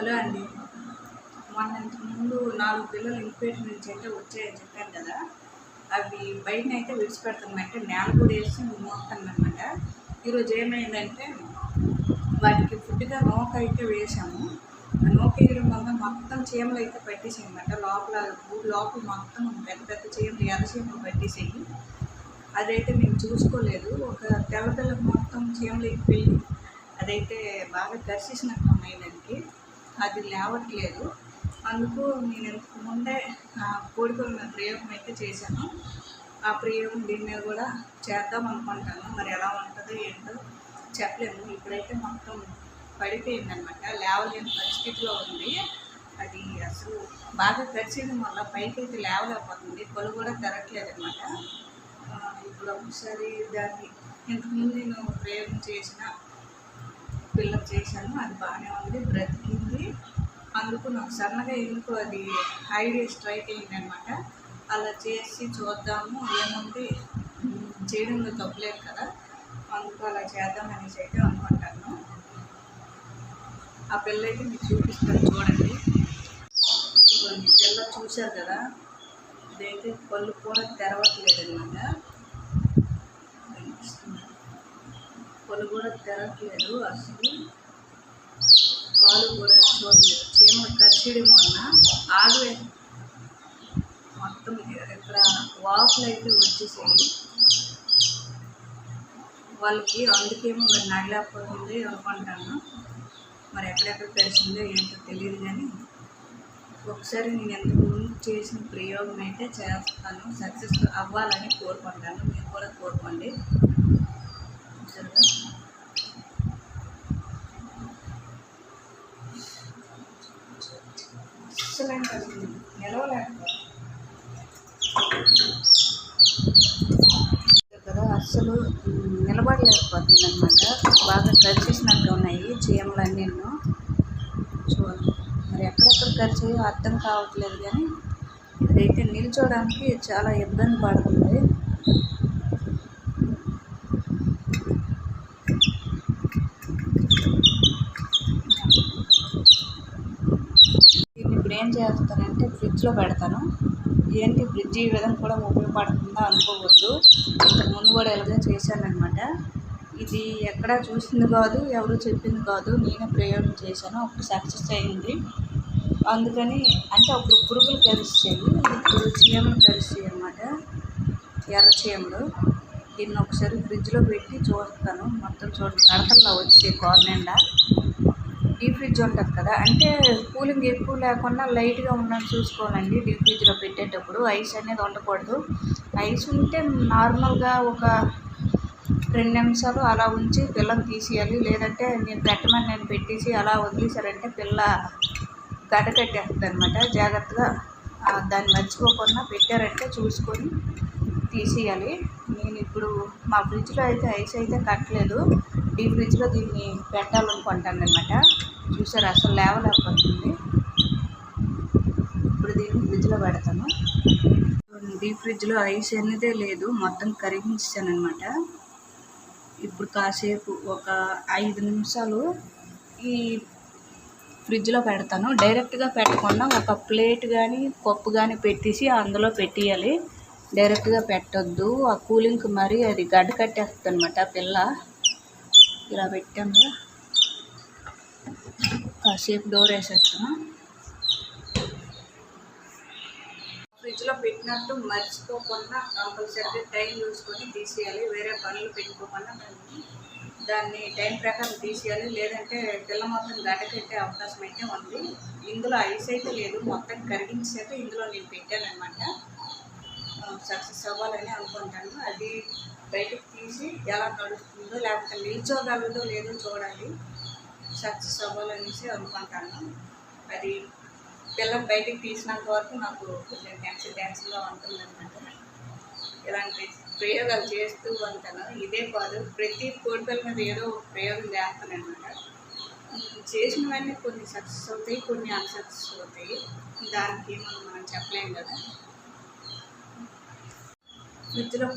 Hello అండి. మొన్న ఇంతకు ముందు నాలుగు పిల్లలు ఇంక్యుబేటర్ నుంచి అయితే వచ్చాయని చెప్పాను కదా. అవి బయట అయితే విడిచిపెడతామంటే నేల కూడా వేసి మోస్తాను అనమాట ఈరోజు ఏమైందంటే వాటికి ఫుడ్గా నోక అయితే వేసాము. ఆ వేయడం వల్ల మొత్తం చీమలు అయితే పట్టేసాయి లోపల లోపల మొత్తం పెద్ద పెద్ద చీమలు ఎర్ర చీమలు పట్టేసాయి. అదైతే మేము చూసుకోలేదు. ఒక తెల్ల పిల్లకి మొత్తం చీమలు వెళ్ళి అదైతే బాగా దర్శించినట్టు ఉన్నాయి దానికి అది లేవట్లేదు. అందుకు నేను ఇంతకు ముందే ఆ ప్రయోగం అయితే చేశాను. ఆ ప్రయోగం దీని మీద కూడా చేద్దాం అనుకుంటాను. మరి ఎలా ఉంటుందో ఏంటో చెప్పలేము. ఇప్పుడైతే మొత్తం పడిపోయింది అనమాట లేవలేని పరిస్థితిలో ఉంది. అది అసలు బాగా కరిచేయడం వల్ల పైకి అయితే లేవలేకపోతుంది. కొలు కూడా తెరట్లేదు అనమాట ఇప్పుడు ఒకసారి దాన్ని ఇంతకుముందు నేను ప్రయోగం చేసిన పిల్లలు చేశాను. అది బాగానే ఉంది. బ్రతికింది అందుకు నాకు సన్నగా ఎందుకు అది ఐడియా స్ట్రైక్ అయింది అనమాట అలా చేసి చూద్దాము ఏముంది? చేయడంలో తప్పలేదు కదా. అందుకు అలా చేద్దాం అనేసి అయితే అనుకుంటాను. ఆ పిల్ల అయితే మీకు చూపిస్తాను చూడండి. ఇప్పుడు ఈ పిల్ల చూశారు కదా? ఇదైతే పళ్ళు కూడా తెరవట్లేదు అనమాట పళ్ళు కూడా తెరవట్లేదు అసలు. పాలు కూడా చూడలేదు చీమ కరిచేయడం వలన ఆగలే మొత్తం ఇక్కడ వాపులు అయితే వచ్చేసాయి. వాళ్ళకి అందుకేమో మరి నగలేకపోతుంది అనుకుంటాను. మరి ఎక్కడెక్కడ తెలిసిందో ఏంటో తెలియదు కానీ ఒకసారి నేను ఎంతకు ముందు చేసిన ప్రయోగం అయితే చేస్తాను. సక్సెస్ అవ్వాలని కోరుకుంటాను. మీరు కూడా కోరుకోండి సరేగా అస్సలు అంటే అసలు నిలవలేకపోతే కదా అస్సలు నిలబడలేకపోతుంది అనమాట బాగా కరిచేసినట్టు ఉన్నాయి చీమలన్నీ చూడండి మరి ఎక్కడెక్కడ కరిచాయో అర్థం కావట్లేదు కానీ ఇదైతే నిల్చోవడానికి చాలా ఇబ్బంది పడుతుంది. దీన్ని ఇప్పుడు ఏం చేస్తానంటే ఫ్రిడ్జ్లో పెడతాను. ఏంటి ఫ్రిడ్జ్ ఈ విధంగా కూడా ఉపయోగపడుతుందా అనుకోవద్దు. ఇంతకు ముందు కూడా ఎలాగో చేశానమాట ఇది ఎక్కడా చూసింది కాదు ఎవరు చెప్పింది కాదు నేనే ప్రయోగం చేశాను. అప్పుడు సక్సెస్ అయింది. అందుకని అంటే అప్పుడు పురుగులు కరిస్తాయి ఇప్పుడు చీమలు కరిస్తాయి అనమాట ఎర్ర చీమలు. దీన్ని ఒకసారి ఫ్రిడ్జ్లో పెట్టి చూస్తాను. మొత్తం చూడండి కడతల్లో వచ్చే కోర్ డీప్ ఫ్రిడ్జ్ ఉంటుంది కదా అంటే కూలింగ్ ఎక్కువ లేకుండా లైట్గా ఉన్నట్టు చూసుకోవాలండి డీప్ ఫ్రిడ్జ్లో పెట్టేటప్పుడు. ఐస్ అనేది ఉండకూడదు. ఐస్ ఉంటే నార్మల్గా ఒక రెండు నిమిషాలు అలా ఉంచి పిల్లని తీసేయాలి. లేదంటే నేను పెట్టమని నేను పెట్టేసి అలా వదిలేశారంటే పిల్ల గడకట్టేస్తుంది అనమాట జాగ్రత్తగా దాన్ని మర్చిపోకుండా పెట్టారంటే చూసుకొని తీసేయాలి. నేను ఇప్పుడు మా ఫ్రిడ్జ్లో అయితే ఐస్ అయితే కట్టలేదు. డీ ఫ్రిడ్జ్లో దీన్ని పెట్టాలనుకుంటాను అనమాట చూసారు? అసలు లేవలేకపోతుంది. ఇప్పుడు దీన్ని ఫ్రిడ్జ్లో పెడతాను. డీప్ ఫ్రిడ్జ్లో ఐస్ అనేదే లేదు మొత్తం కరిగించాను అనమాట ఇప్పుడు కాసేపు ఒక ఐదు నిమిషాలు ఈ ఫ్రిడ్జ్లో పెడతాను. డైరెక్ట్గా పెట్టకుండా ఒక ప్లేట్ కానీ కప్పు కానీ పెట్టేసి అందులో పెట్టేయాలి. డైరెక్ట్గా పెట్టొద్దు. ఆ కూలింగ్కి మరి అది గడ్డ కట్టేస్తుంది అనమాట పిల్ల. ఇలా పెట్టాము కాసేపు డోర్ వేసేస్తాను. ఫ్రిడ్జ్లో పెట్టినట్టు మర్చిపోకుండా కంపల్సరీ టైం చూసుకొని తీసేయాలి. వేరే పనులు పెట్టుకోకుండా మేము దాన్ని టైం ప్రకారం తీసేయాలి. లేదంటే పిల్ల మొత్తం గడ్డకెట్టే అవకాశం అయితే ఉంది. ఇందులో ఐస్ అయితే లేదు. మొత్తం కరిగించాక ఇందులో నేను పెట్టానమాట సక్సెస్ అవ్వాలని అనుకుంటాను. అది బయటకు తీసి ఎలా నడుస్తుందో లేకపోతే నిల్చోగలదో లేదో చూడాలి. సక్సెస్ అవ్వాలనేసి అనుకుంటాను. అది పిల్లలు బయటికి తీసినంత వరకు నాకు కొంచెం టెన్షన్ టెన్షన్గా ఉంటుంది అనమాట ఇలాంటి ప్రయోగాలు చేస్తూ ఉంటాను. ఇదే కాదు ప్రతి కోరికల మీద ఏదో ఒక ప్రయోగం చేస్తాను అనమాట చేసినవన్నీ కొన్ని సక్సెస్ అవుతాయి కొన్ని అన్సక్సెస్ అవుతాయి. దానికి మనం మనం చెప్పలేం కదా. ఫ్రిడ్జ్లో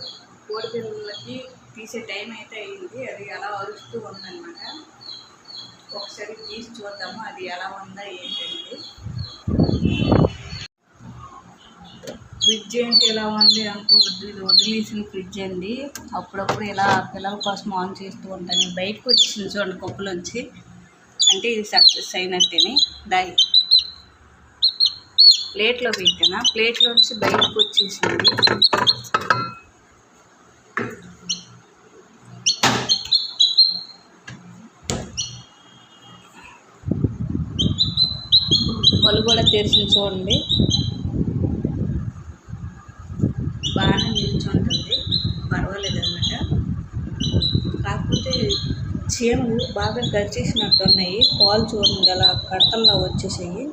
కోడిపిల్లలకి తీసే టైం అయితే అయింది. అది అలా అరుస్తూ ఉందన్నమాట. ఒకసారి తీసి చూద్దాము అది ఎలా ఉందా ఏంటంటే ఫ్రిడ్జ్ ఏంటి ఎలా ఉంది అనుకోవద్దు ఇది వదిలేసిన ఫ్రిడ్జ్ అండి. అప్పుడప్పుడు ఇలా పిల్లల కోసం ఆన్ చేస్తూ ఉంటాను. బయటకు వచ్చేసింది చూడండి కుప్పలోంచి. అంటే ఇది సక్సెస్ అయినట్టేనే. దాయి ప్లేట్లో పెట్టాను? ప్లేట్లోంచి బయటకు వచ్చేసింది. పళ్ళు కూడా తెరిచి చూడండి. బాగానే నిల్చుంటుంది పర్వాలేదు అనమాట కాకపోతే చీమలు బాగా గరిచేసినట్టు ఉన్నాయి పాలు చూడండి అలా కడతల్లో వచ్చేసాయి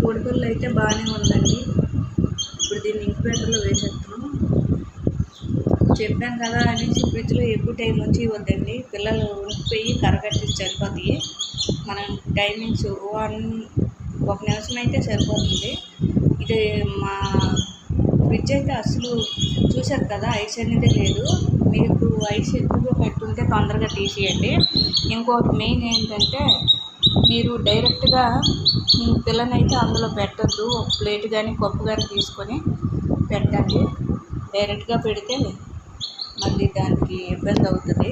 కోడిపిల్ల అయితే బాగానే ఉందండి ఇప్పుడు దీన్ని ఇంక్యుబేటర్లో వేసేస్తున్నాం చెప్పాం కదా అనేసి ఫ్రిడ్జ్లో ఎక్కువ టైం ఉంచి ఇవ్వద్దండి. పిల్లలు ఉనికిపోయి కరగట్టి సరిపోతాయి మనం టైమింగ్స్ వన్ ఒక నిమిషం అయితే సరిపోతుంది. ఇది మా ఫ్రిడ్జ్ అయితే అసలు చూశారు కదా ఐస్ అనేది లేదు. మీకు ఐస్ ఎక్కువగా పెట్టుంటే తొందరగా తీసేయండి. ఇంకోటి మెయిన్ ఏంటంటే మీరు డైరెక్ట్గా పిల్లనైతే అందులో పెట్టద్దు. ఒక ప్లేట్ కానీ కప్పు కానీ తీసుకొని పెట్టండి. డైరెక్ట్గా పెడితే మళ్ళీ దానికి ఇబ్బంది అవుతుంది.